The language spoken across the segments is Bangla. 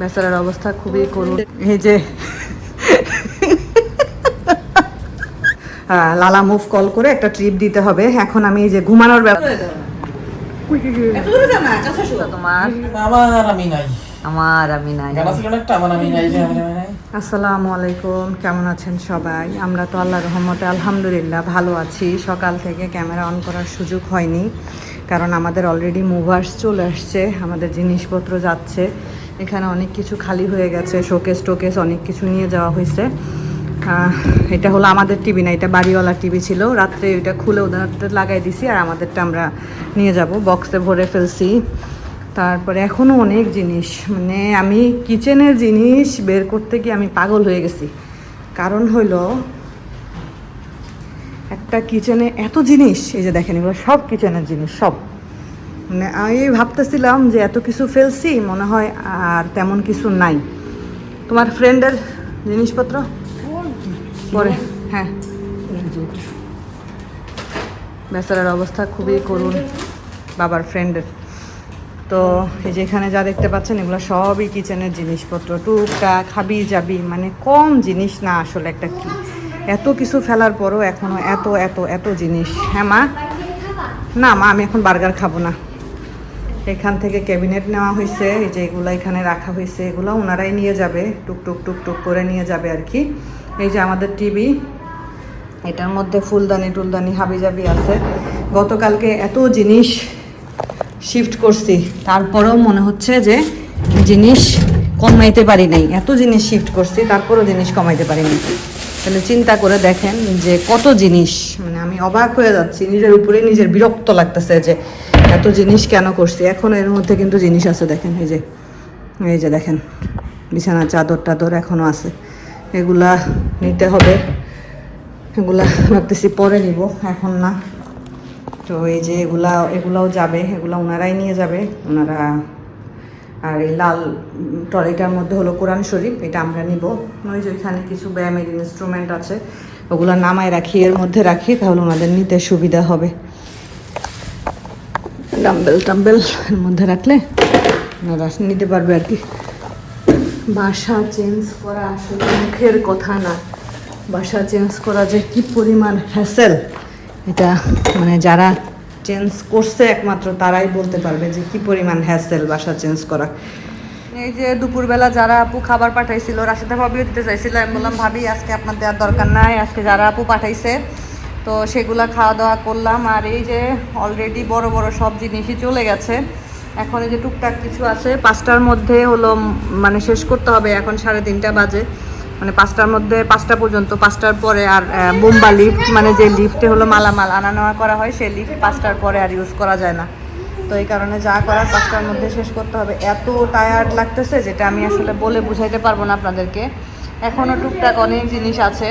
বেচারার অবস্থা খুবই করুণ। এই যে। আহ, লালা মুভ কল করে একটা ট্রিপ দিতে হবে। এখন আমি এই যে ঘুমানোর তোমার? আমার আমি নাই। আমার আমি নাই। গানা ছিল না একটা? আমার আমি নাই যে আমি নাই। আসসালামু আলাইকুম কেমন আছেন সবাই? আমরা তো আল্লাহ রহমতে আলহামদুলিল্লাহ ভালো আছি। সকাল থেকে ক্যামেরা অন করার সুযোগ হয়নি। কারণ আমাদের অলরেডি মুভার্স চলে আসছে, আমাদের জিনিসপত্র যাচ্ছে, এখানে অনেক কিছু খালি হয়ে গেছে শোকেস টোকেস অনেক কিছু নিয়ে যাওয়া হয়েছে। এটা হলো আমাদের টিভি না, এটা বাড়িওয়ালা টিভি ছিল। রাত্রে এটা খুলে ওদের লাগাই দিছি আর আমাদেরটা আমরা নিয়ে যাব বক্সে ভরে ফেলছি। তারপরে এখনও অনেক জিনিস মানে আমি কিচেনের জিনিস বের করতে গিয়ে আমি পাগল হয়ে গেছি। কারণ হইল একটা কিচেনে এত জিনিস এই যে দেখেন এগুলো সব কিচেনের জিনিস সব। মানে আমি ভাবতেছিলাম যে এত কিছু ফেলছি মনে হয় আর তেমন কিছু নাই। তোমার ফ্রেন্ডের জিনিসপত্র? পরে হ্যাঁ। বেচারার অবস্থা খুবই করুণ বাবার ফ্রেন্ডের তো এই যে এখানে যা দেখতে পাচ্ছেন এগুলো সবই কিচেনের জিনিসপত্র। টুকটাক খাবি যাবি মানে কম জিনিস না আসলে একটা কি এত কিছু ফেলার পরও এখনও এত এত এত জিনিস। হ্যাঁ মা? না, মা, আমি এখন বার্গার খাব না। এখান থেকে ক্যাবিনেট নেওয়া হয়েছে, এই যে এগুলো এখানে রাখা হয়েছে, এগুলো ওনারাই নিয়ে যাবে, টুক টুক টুক টুক করে নিয়ে যাবে আর কি। এই যে আমাদের টিভি, এটার মধ্যে ফুলদানি টুলদানি হাবিজাবি আছে। গতকালকে এত জিনিস শিফট করছি, তারপরেও মনে হচ্ছে যে জিনিস কমাইতে পারি নাই। এত জিনিস শিফট করছি, তারপরেও জিনিস কমাইতে পারি নাই। তাহলে চিন্তা করে দেখেন যে কত জিনিস মানে আমি অবাক হয়ে যাচ্ছি, নিজের উপরে নিজের বিরক্ত লাগতেছে যে এত জিনিস কেন করছি। এখন এর মধ্যে কিন্তু জিনিস আছে, দেখেন, এই যে এই যে দেখেন, বিছানা, চাদর টাদর এখনও আছে। এগুলা নিতে হবে। এগুলা ভাবতেছি পরে নিব, এখন না। তো এই যে এগুলা, এগুলাও যাবে, এগুলা ওনারাই নিয়ে যাবে। ওনারা আর এই লাল ট্রলিটার মধ্যে হলো কোরআন শরীফ, এটা আমরা নিব। ওই যে ওইখানে কিছু ব্যায়ামের ইনস্ট্রুমেন্ট আছে, ওগুলো নামায় রাখি, এর মধ্যে রাখি, তাহলে ওনাদের নিতে সুবিধা হবে। ডাম্বেল টাম্বেল এর মধ্যে রাখলে ওনারা নিতে পারবে আর কি। বাসা চেঞ্জ করা আসলে মুখের কথা না। বাসা চেঞ্জ করা যে কি পরিমাণ হ্যাসেল এটা মানে যারা চেঞ্জ করছে একমাত্র তারাই বলতে পারবে যে কি পরিমাণ হ্যাসেল বাসা চেঞ্জ করা। এই যে দুপুরবেলা যারা আপু খাবার পাঠাইছিল, রাশিদা ভাবিও দিতে চাইছিল আমি বললাম, ভাবি, আজকে আপনার দেওয়ার দরকার নাই, আজকে যারা আপু পাঠাইছে, তো সেগুলা খাওয়া দাওয়া করলাম, আর এই যে অলরেডি বড় বড় সব জিনিসই চলে গেছে। এখন এই যে টুকটাক কিছু আছে, পাঁচটার মধ্যে হলো মানে শেষ করতে হবে, এখন সাড়ে তিনটা বাজে। মানে পাঁচটার মধ্যে, পাঁচটা পর্যন্ত, পাঁচটার পরে আর বোম্বা লিফট মানে যে লিফটে হলো মালামাল আনা নেওয়া করা হয়, সেই লিফট পাঁচটার পরে আর ইউজ করা যায় না। তো এই কারণে যা করার পাঁচটার মধ্যে শেষ করতে হবে। এত টায়ার্ড লাগতেছে যেটা আমি আসলে বলে বুঝাইতে পারব না আপনাদেরকে। এখনও টুকটাক অনেক জিনিস আছে।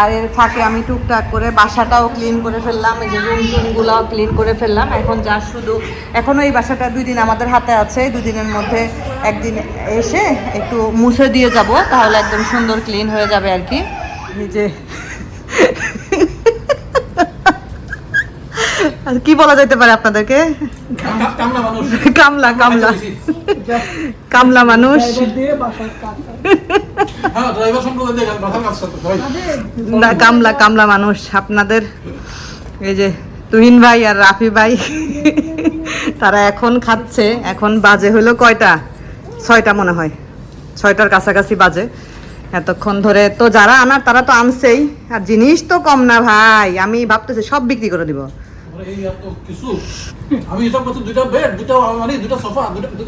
আর এর ফাঁকে আমি টুকটাক করে বাসাটাও ক্লিন করে ফেললাম, এই যে রুম টুমগুলাও ক্লিন করে ফেললাম। এখন যা শুধু এখনও এই বাসাটা দুই দিন আমাদের হাতে আছে দুই দিনের মধ্যে একদিন এসে একটু মুছে দিয়ে যাব, তাহলে একদম সুন্দর ক্লিন হয়ে যাবে আর কি। যে কি বলা যাইতে পারে আপনাদেরকে? কামলা কামলা কামলা। কামলা মানুষ। হ্যাঁ। না কামলা কামলা মানুষ আপনাদের। এই যে তুহিন ভাই আর রাফি ভাই তারা এখন খাচ্ছে। এখন বাজে হলো কয়টা? ছয়টা মনে হয়। ছয়টার কাছাকাছি বাজে। এতক্ষণ ধরে তো যারা আনার তারা তো আনছেই। আর জিনিস তো কম না ভাই। আমি ভাবতেছি সব বিক্রি করে দিব। এই এত কিছু আমি দুইটা বেড দুইটা দুইটা সোফা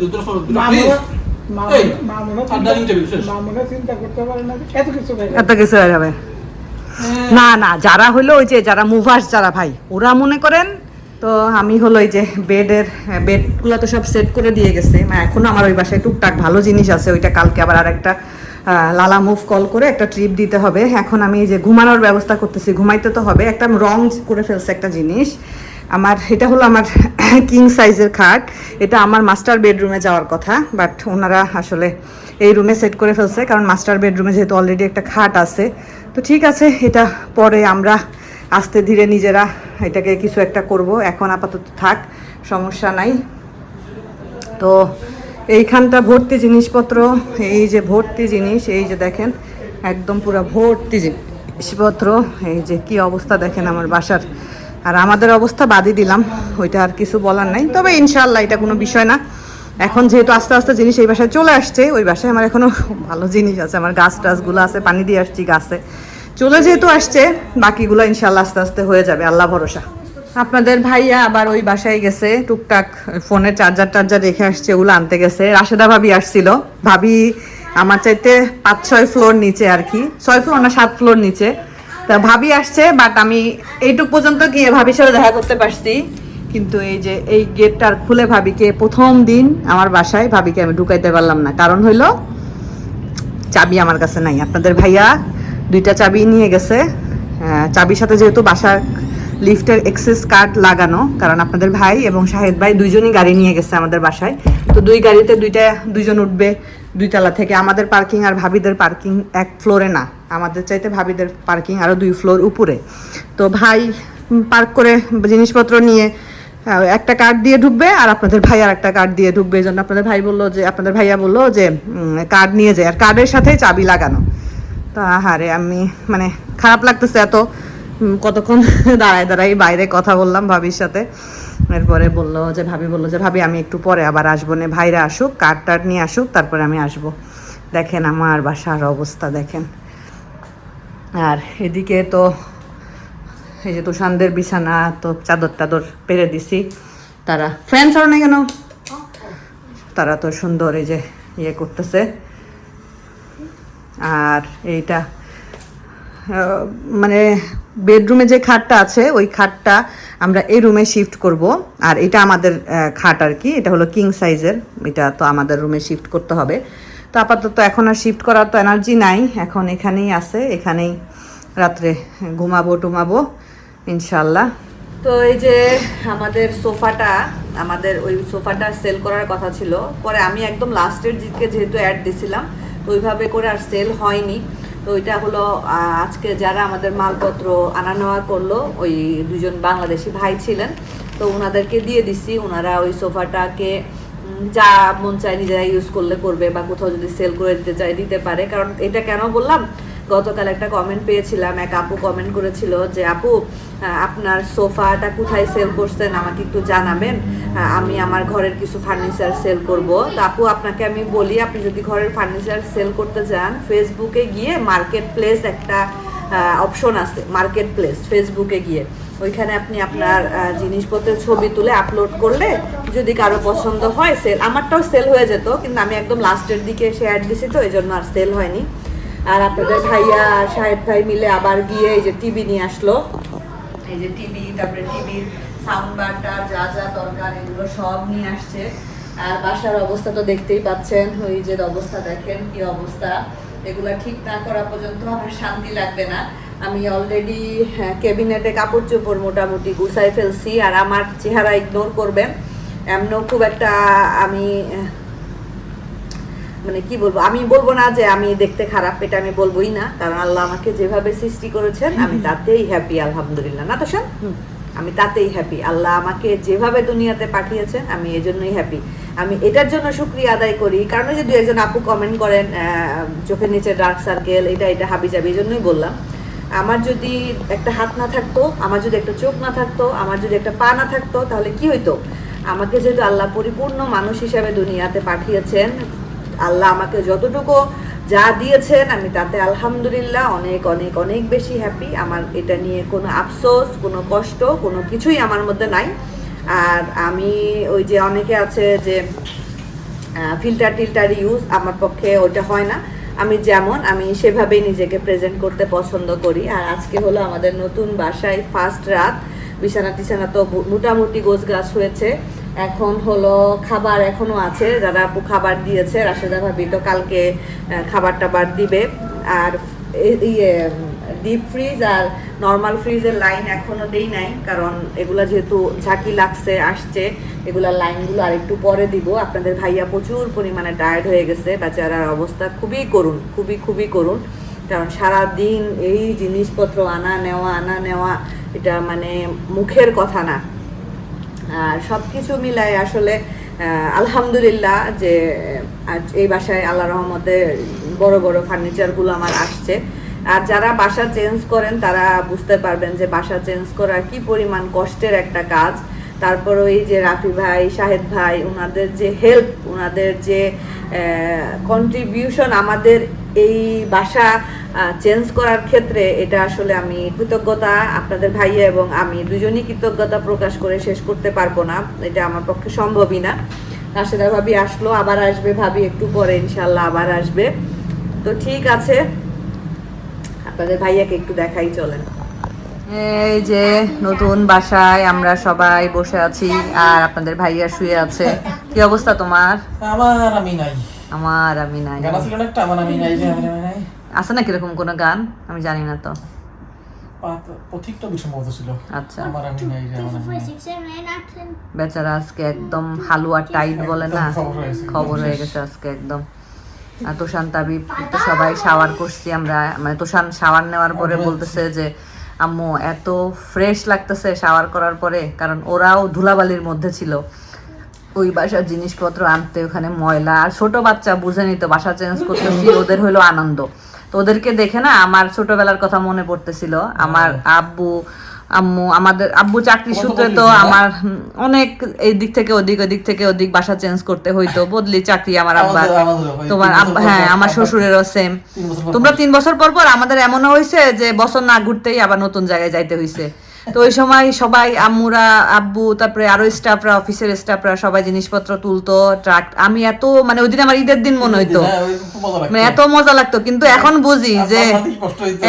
দুইটা সোফা না হয়ে হয়ে। না না যারা হলো ওই যে যারা মুভার্স যারা ভাই ওরা মনে করেন তো আমি হলো এই যে বেডের বেডগুলো তো সব সেট করে দিয়ে গেছে। মানে এখনও আমার ওই বাসায় টুকটাক ভালো জিনিস আছে ওইটা কালকে আবার আর একটা লালা মুভ কল করে একটা ট্রিপ দিতে হবে। এখন আমি যে ঘুমানোর ব্যবস্থা করতেছি, ঘুমাইতে তো হবে। একটা রং করে ফেলছে একটা জিনিস। আমার, এটা হলো আমার কিং সাইজের খাট। এটা আমার মাস্টার বেডরুমে যাওয়ার কথা বাট ওনারা আসলে এই রুমে সেট করে ফেলছে, কারণ মাস্টার বেডরুমে যেহেতু অলরেডি একটা খাট আছে। তো ঠিক আছে, এটা পরে আমরা আস্তে ধীরে নিজেরা এটাকে কিছু একটা করব। এখন আপাতত থাক, সমস্যা নাই। তো এইখানটা ভর্তি জিনিসপত্র, এই যে ভর্তি জিনিস, এই যে দেখেন, একদম পুরো ভর্তি জিনিসপত্র, এই যে কি অবস্থা দেখেন আমার বাসার। আর আমাদের অবস্থা বাদই দিলাম, ওইটা আর কিছু বলার নাই। তবে ইনশাল্লাহ এটা কোনো বিষয় না। এখন যেহেতু আস্তে আস্তে জিনিস এই বাসায় চলে আসছে, ওই বাসায় আমার এখনও ভালো জিনিস আছে, আমার গাছ টাছগুলো আছে, পানি দিয়ে আসছি গাছে। চলে যেহেতু আসছে, বাকিগুলো ইনশাল্লাহ আস্তে আস্তে হয়ে যাবে, আল্লাহ ভরসা। আপনাদের ভাইয়া আবার ওই বাসায় গেছে, টুকটাক ফোনে চার্জার টার্জার রেখে আসছে, ওগুলো আনতে গেছে। রাশেদা ভাবি আসছিল। ভাবি আমার চাইতে পাঁচ, ছয় ফ্লোর নিচে আর কি। ছয় ফ্লোর না, সাত ফ্লোর নিচে। তা ভাবি আসছে বাট আমি এইটুক পর্যন্ত গিয়ে ভাবির সাথে দেখা করতে পারছি। কিন্তু এই যে এই গেটটা খুলে ভাবিকে প্রথম দিন আমার বাসায় ভাবিকে আমি ঢুকাইতে পারলাম না। কারণ হইল, চাবি আমার কাছে নাই। আপনাদের ভাইয়া দুইটা চাবি নিয়ে গেছে। চাবির সাথে যেহেতু বাসার লিফটের এক্সেস কার্ড লাগানো, কারণ আপনাদের ভাই এবং শাহেদ ভাই দুইজনই গাড়ি নিয়ে গেছে আমাদের বাসায়। তো দুই গাড়িতে দুইটা, দুইজন উঠবে দুইতলা থেকে। আমাদের পার্কিং আর ভাবিদের পার্কিং এক ফ্লোরে না। আমাদের চাইতে ভাবিদের পার্কিং আরও দুই ফ্লোর উপরে। তো ভাই পার্ক করে জিনিসপত্র নিয়ে একটা কার্ড দিয়ে ঢুকবে আর আপনাদের ভাই আর একটা কার্ড দিয়ে ঢুকবে। এই জন্য আপনাদের ভাই বলল যে, আপনাদের ভাইয়া বলল যে কার্ড নিয়ে যায়। আর কার্ডের সাথে চাবি লাগানো। তা হারে, আমি মানে খারাপ লাগতেছে এত। কতক্ষণ দাঁড়ায় দাঁড়াই বাইরে কথা বললাম ভাবির সাথে। এরপরে বলল যে, ভাবি বলল যে, ভাবি, আমি একটু পরে আবার আসব না, ভাইরা আসুক কাঠ টাট নিয়ে আসুক, তারপরে আমি আসব। দেখেন আমার বাসার অবস্থা, দেখেন। আর এদিকে তো, এই যে তুষানদের বিছানা, তো চাদর টাদর পেরে দিছি। তারা ফ্যান ছাড়ো না কেন? তারা তো সুন্দর, এই যে ইয়ে করতেছে। আর এইটা মানে বেডরুমে যে খাটটা আছে, ওই খাটটা আমরা এই রুমে শিফট করব। আর এটা আমাদের খাট আর কি, এটা হলো কিং সাইজের এটা তো আমাদের রুমে শিফট করতে হবে। তো আপাতত এখন আর শিফট করার তো এনার্জি নাই, এখন এখানেই আছে, এখানেই রাত্রে ঘুমাবো, টুমাবো ইনশাল্লাহ তো এই যে আমাদের সোফাটা, আমাদের ওই সোফাটা সেল করার কথা ছিল, পরে আমি একদম লাস্টের দিকে যেহেতু অ্যাড দিছিলাম তো ওইভাবে করে আর সেল হয়নি। তো ওইটা হলো আজকে যারা আমাদের মালপত্র আনা নেওয়া করল, ওই দুজন বাংলাদেশি ভাই ছিলেন, তো ওনাদেরকে দিয়ে দিছি। ওনারা ওই সোফাটাকে যা মন চায় নিজেরা ইউজ করলে করবে, বা কোথাও যদি সেল করে দিতে চায়, দিতে পারে। কারণ এটা কেন বললাম? গতকাল একটা কমেন্ট পেয়েছিলাম, এক আপু কমেন্ট করেছিল যে, আপু আপনার সোফাটা কোথায় সেল করছেন? আমাকে একটু জানাবেন। আমি আমার ঘরের কিছু ফার্নিচার সেল করব। তো আপু, আপনাকে আমি বলি, আপনি যদি ঘরের ফার্নিচার সেল করতে চান ফেসবুকে গিয়ে মার্কেট প্লেস একটা অপশন আছে মার্কেট প্লেস ফেসবুকে গিয়ে। ওইখানে আপনি আপনার জিনিসপত্রের ছবি তুলে আপলোড করলে, যদি কারও পছন্দ হয় সেল আমারটাও সেল হয়ে যেত, কিন্তু আমি একদম লাস্টের দিকে এসে অ্যাড দিছি তো এই জন্য আর সেল হয়নি। আর আপনাদের ভাইয়া, সাহেব ভাই মিলে আবার গিয়ে এই যে টিভি নিয়ে আসলো। এই যে টিভি তারপরে টিভির সাউন্ড বারটা যা যা দরকার, এগুলো সব নিয়ে আসছে। আর বাসার অবস্থা তো দেখতেই পাচ্ছেন, ওই যে অবস্থা দেখেন, কি অবস্থা। এগুলা ঠিক না করা পর্যন্ত আমার শান্তি লাগবে না। আমি অলরেডি ক্যাবিনেটে কাপড় চোপড় মোটামুটি গুছাই ফেলছি, আর আমার চেহারা ইগনোর করবেন। এমনও খুব একটা আমি মানে কি বলব আমি বলব না যে আমি দেখতে খারাপ এটা আমি বলবোই না। কারণ আল্লাহ আমাকে যেভাবে সৃষ্টি করেছেন আমি তাতেই হ্যাপি আলহামদুলিল্লাহ। না তো শোন? আমি তাতেই হ্যাপি আল্লাহ আমাকে যেভাবে দুনিয়াতে পাঠিয়েছেন আমি এজন্যই হ্যাপি আমি এটার জন্য শুক্রিয়া আদায় করি। কারণ ওই যে দু একজন আপু কমেন্ট করেন চোখের নিচে ডার্ক সার্কেল এটা এটা হাবি যাবি এই জন্যই বললাম। আমার যদি একটা হাত না থাকতো আমার যদি একটা চোখ না থাকতো আমার যদি একটা পা না থাকতো তাহলে কি হইতো? আমাকে যেহেতু আল্লাহ পরিপূর্ণ মানুষ হিসাবে দুনিয়াতে পাঠিয়েছেন আল্লাহ আমাকে যতটুকু যা দিয়েছেন, আমি তাতে আলহামদুলিল্লাহ অনেক অনেক অনেক বেশি হ্যাপি আমার এটা নিয়ে কোনো আফসোস, কোনো কষ্ট, কোনো কিছুই আমার মধ্যে নাই। আর আমি ওই যে অনেকে আছে যে ফিল্টার টিল্টার ইউজ আমার পক্ষে ওটা হয় না। আমি যেমন, আমি সেভাবেই নিজেকে প্রেজেন্ট করতে পছন্দ করি। আর আজকে হলো আমাদের নতুন বাসায় ফার্স্ট রাত। বিছানা টিছানা তো মোটামুটি গোছ গাছ হয়েছে। এখন হলো খাবার এখনও আছে যারা আপু খাবার দিয়েছে, রাশেদা ভাবি তো কালকে খাবার টাবার দিবে। আর ইয়ে ডিপ ফ্রিজ আর নর্মাল ফ্রিজের লাইন এখনও দেই নাই, কারণ এগুলা যেহেতু ঝাঁকি লাগছে, আসছে, এগুলার লাইনগুলো আরেকটু পরে দিব। আপনাদের ভাইয়া প্রচুর পরিমাণে টায়ার্ড হয়ে গেছে, বেচারার অবস্থা খুবই করুন খুবই খুবই করুন কারণ সারা দিন এই জিনিসপত্র আনা, নেওয়া আনা, নেওয়া, এটা মানে মুখের কথা না। আর সব কিছু মিলায় আসলে আলহামদুলিল্লাহ যে এই বাসায় আল্লাহ রহমতে বড় বড় ফার্নিচারগুলো আমার আসছে। আর যারা বাসা চেঞ্জ করেন তারা বুঝতে পারবেন যে বাসা চেঞ্জ করা কি পরিমাণ কষ্টের একটা কাজ। তারপর ওই যে রাফি ভাই, শাহেদ ভাই ওনাদের যে হেল্প ওনাদের যে কন্ট্রিবিউশন আমাদের এই বাসা চেঞ্জ করার ক্ষেত্রে এটা আসলে আমি কৃতজ্ঞতা আপনাদের ভাইয়া এবং আমি দুজনই কৃতজ্ঞতা প্রকাশ করে শেষ করতে পারব না। এটা আমার পক্ষে সম্ভবই না। রাশেদা ভাবি আসলো, আবার আসবে, ভাবি একটু পরে ইনশাল্লাহ আবার আসবে। তো ঠিক আছে, আপনাদের ভাইয়াকে একটু দেখাই চলেন। এই যে নতুন বাসায় আমরা সবাই বসে আছি আর আপনাদের ভাইয়া শুয়ে আছে। কি অবস্থা তোমার? আমার আমি নাই। আমার আমি নাই। আমার আমি নাই আছে না কীরকম কোনো গান? আমি জানি না তো। আচ্ছা। বেচারা আজকে একদম হালুয়া টাইট বলে না? খবর হয়ে গেছে। হয়ে আজকে একদম। আর তোষান তাবিব তো সবাই শাওয়ার করছি আমরা। মানে তোষান শাওয়ার নেওয়ার পরে বলতেছে যে আম্মু, এত ফ্রেশ লাগতেছে শাওয়ার করার পরে, কারণ ওরাও ধুলাবালির মধ্যে ছিল। ওই বাসার জিনিসপত্র আনতে, ওখানে ময়লা, আর ছোট বাচ্চা বুঝে নিত, বাসা চেঞ্জ করতেছি, ওদের হলো আনন্দ। তো ওদেরকে দেখে না, আমার ছোটবেলার কথা মনে পড়তেছিল। আমার আব্বু আম্মু আমাদের আব্বু চাকরি সূত্রে তো আমার অনেক এই দিক থেকে ওদিক ওদিক থেকে ওদিক বাসা চেঞ্জ করতে হইতো বদলি চাকরি আমার আব্বা তোমার হ্যাঁ আমার শ্বশুরেরও সেম তোমরা। তিন বছর পর পর আমাদের এমনও হয়েছে যে বছর না ঘুরতেই আবার নতুন জায়গায় যাইতে হয়েছে তো ওই সময় সবাই আম্মুরা আব্বু তারপরে আরও স্টাফরা অফিসের স্টাফরা সবাই জিনিসপত্র তুলতো ট্রাক আমি এত মানে ওই দিন আমার ঈদের দিন মনে হইতো। হ্যাঁ। মানে এত মজা লাগতো কিন্তু এখন বুঝি যে?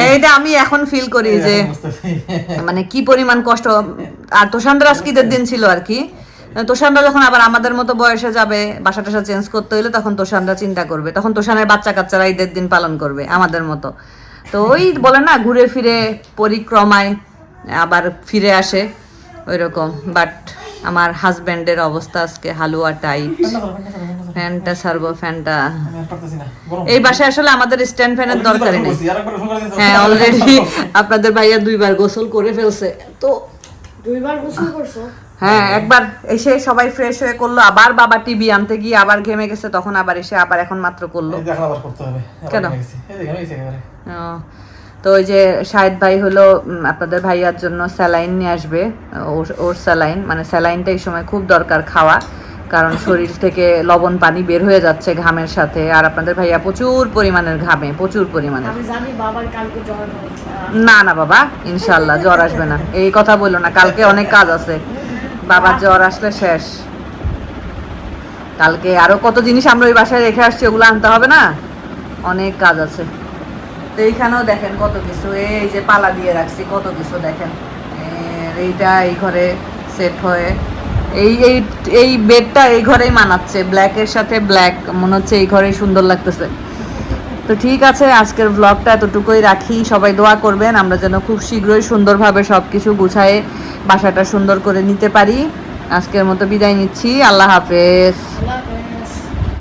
এইটা আমি এখন ফিল করি যে মানে কি পরিমাণ কষ্ট। আর তোষানরা আজকে ঈদের দিন ছিল আর কি। তোষানরা যখন আবার আমাদের মতো বয়সে যাবে বাসা টাসা চেঞ্জ করতে হইলে তখন তোষানরা চিন্তা করবে। তখন তোষানের বাচ্চা কাচ্চারা ঈদের দিন পালন করবে আমাদের মতো। তো ওই বলে না ঘুরে ফিরে পরিক্রমায় আবার ফিরে আসে ওই রকম বাট আমার হাজব্যান্ডের অবস্থা আজকে হালুয়া টাইট। ফ্যানটা সারবো ফ্যানটা। এই বাসায় আসলে আমাদের স্ট্যান্ড ফ্যানের দরকারই নেই। হ্যাঁ অলরেডি আপনাদের ভাইয়া দুইবার গোসল করে ফেলছে। তো দুইবার গোসল করছ? হ্যাঁ একবার এসে সবাই ফ্রেশ হয়ে করল আবার বাবা টিভি আনতে গিয়ে আবার ঘেমে গেছে তখন আবার এসে আবার এখন মাত্র করল। কেন? তো ওই যে শাহেদ ভাই হলো আপনাদের ভাইয়ার জন্য স্যালাইন নিয়ে আসবে। ওর- স্যালাইন মানে স্যালাইনটা এই সময় খুব দরকার খাওয়া কারণ শরীর থেকে লবণ পানি বের হয়ে যাচ্ছে ঘামের সাথে। আর আপনাদের ভাইয়া প্রচুর পরিমাণের ঘামে প্রচুর হয়েছে না না বাবা ইনশাল্লাহ জ্বর আসবে না। এই কথা বলল না কালকে অনেক কাজ আছে। বাবার জ্বর আসলে শেষ। কালকে আরও কত জিনিস আমরা ওই বাসায় রেখে আসছি ওগুলো আনতে হবে না? অনেক কাজ আছে। তো এইখানেও দেখেন কত কিছু, এই যে পালা দিয়ে রাখছি, কত কিছু দেখেন। এইটা এই ঘরে সেট হয়ে, এই এই এই বেডটা এই ঘরেই মানাচ্ছে ব্ল্যাকের সাথে ব্ল্যাক মনে হচ্ছে এই ঘরেই সুন্দর লাগতেছে। তো ঠিক আছে, আজকের ব্লগটা এতটুকুই রাখি, সবাই দোয়া করবেন, আমরা যেন খুব শীঘ্রই সুন্দরভাবে সব কিছু গুছায়ে বাসাটা সুন্দর করে নিতে পারি। আজকের মতো বিদায় নিচ্ছি, আল্লাহ হাফেজ।